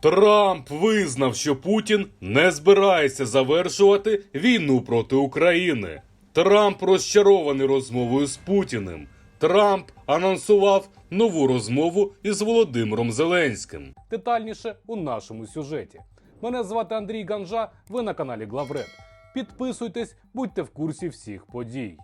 Трамп визнав, що Путін не збирається завершувати війну проти України. Трамп розчарований розмовою з Путіним. Трамп анонсував нову розмову із Володимиром Зеленським. Детальніше у нашому сюжеті. Мене звати Андрій Ганжа. Ви на каналі Главред. Підписуйтесь, будьте в курсі всіх подій.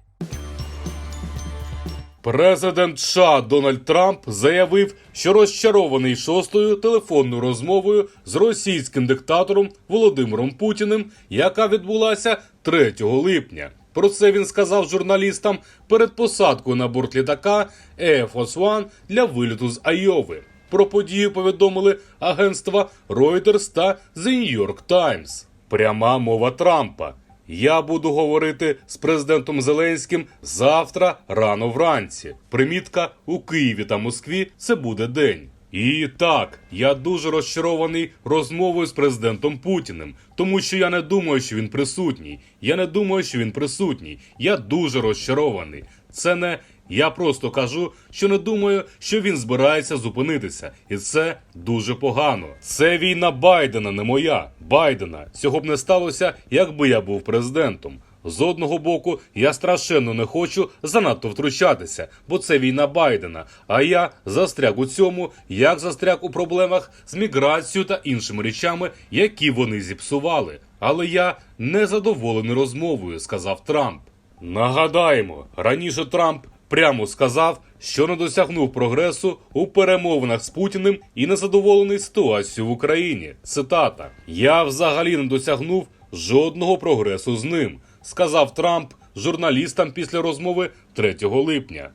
Президент США Дональд Трамп заявив, що розчарований шостою телефонною розмовою з російським диктатором Володимиром Путіним, яка відбулася 3 липня. Про це він сказав журналістам перед посадкою на борт літака Air Force One для виліту з Айови. Про подію повідомили агентства Reuters та The New York Times. Пряма мова Трампа. Я буду говорити з президентом Зеленським завтра рано вранці. Примітка у Києві та Москві це буде день. І так, я дуже розчарований розмовою з президентом Путіним, тому що я не думаю, що він присутній. Я не думаю, що він присутній. Я дуже розчарований. Це не я просто кажу, що не думаю, що він збирається зупинитися, і це дуже погано. Це війна Байдена, не моя. Байдена. Цього б не сталося, якби я був президентом. З одного боку, я страшенно не хочу занадто втручатися, бо це війна Байдена. А я застряг у цьому, як застряг у проблемах з міграцією та іншими речами, які вони зіпсували. Але я не задоволений розмовою, сказав Трамп. Нагадаємо, раніше Трамп прямо сказав, що не досягнув прогресу у перемовинах з Путіним і не задоволений ситуацією в Україні. Цитата: Я взагалі не досягнув жодного прогресу з ним, сказав Трамп журналістам після розмови 3 липня.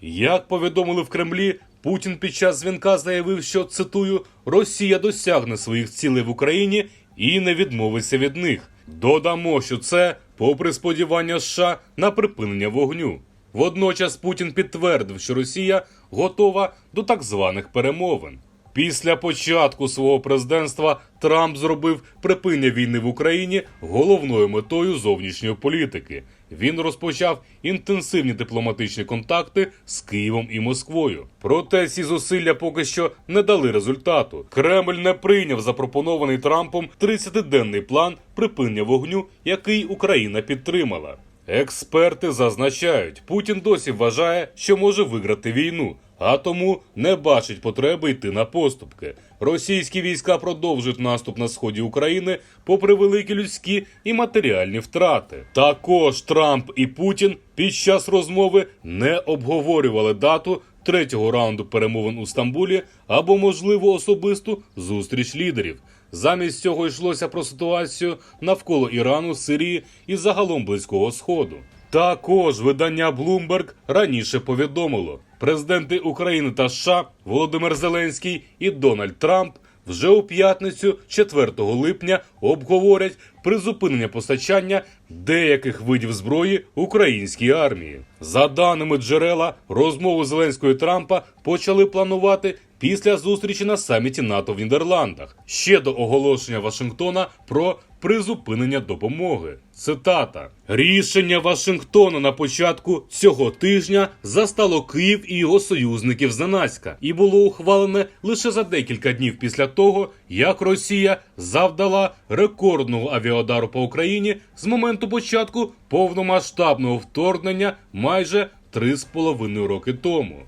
Як повідомили в Кремлі, Путін під час дзвінка заявив, що цитую: Росія досягне своїх цілей в Україні і не відмовиться від них. Додамо, що це попри сподівання США на припинення вогню. Водночас Путін підтвердив, що Росія готова до так званих перемовин. Після початку свого президентства Трамп зробив припинення війни в Україні головною метою зовнішньої політики. Він розпочав інтенсивні дипломатичні контакти з Києвом і Москвою. Проте ці зусилля поки що не дали результату. Кремль не прийняв запропонований Трампом 30-денний план припинення вогню, який Україна підтримала. Експерти зазначають, Путін досі вважає, що може виграти війну, а тому не бачить потреби йти на поступки. Російські війська продовжують наступ на сході України, попри великі людські і матеріальні втрати. Також Трамп і Путін під час розмови не обговорювали дату третього раунду перемовин у Стамбулі або можливо, особисту зустріч лідерів. Замість цього йшлося про ситуацію навколо Ірану, Сирії і загалом Близького Сходу. Також видання Bloomberg раніше повідомило, президенти України та США Володимир Зеленський і Дональд Трамп вже у п'ятницю, 4 липня, обговорять призупинення постачання деяких видів зброї українській армії. За даними джерела, розмову Зеленського і Трампа почали планувати після зустрічі на саміті НАТО в Нідерландах ще до оголошення Вашингтона про призупинення допомоги. Цитата: рішення Вашингтона на початку цього тижня застало Київ і його союзників зненацька і було ухвалене лише за декілька днів після того, як Росія завдала рекордного авіаудару по Україні з моменту початку повномасштабного вторгнення майже три з половиною роки тому.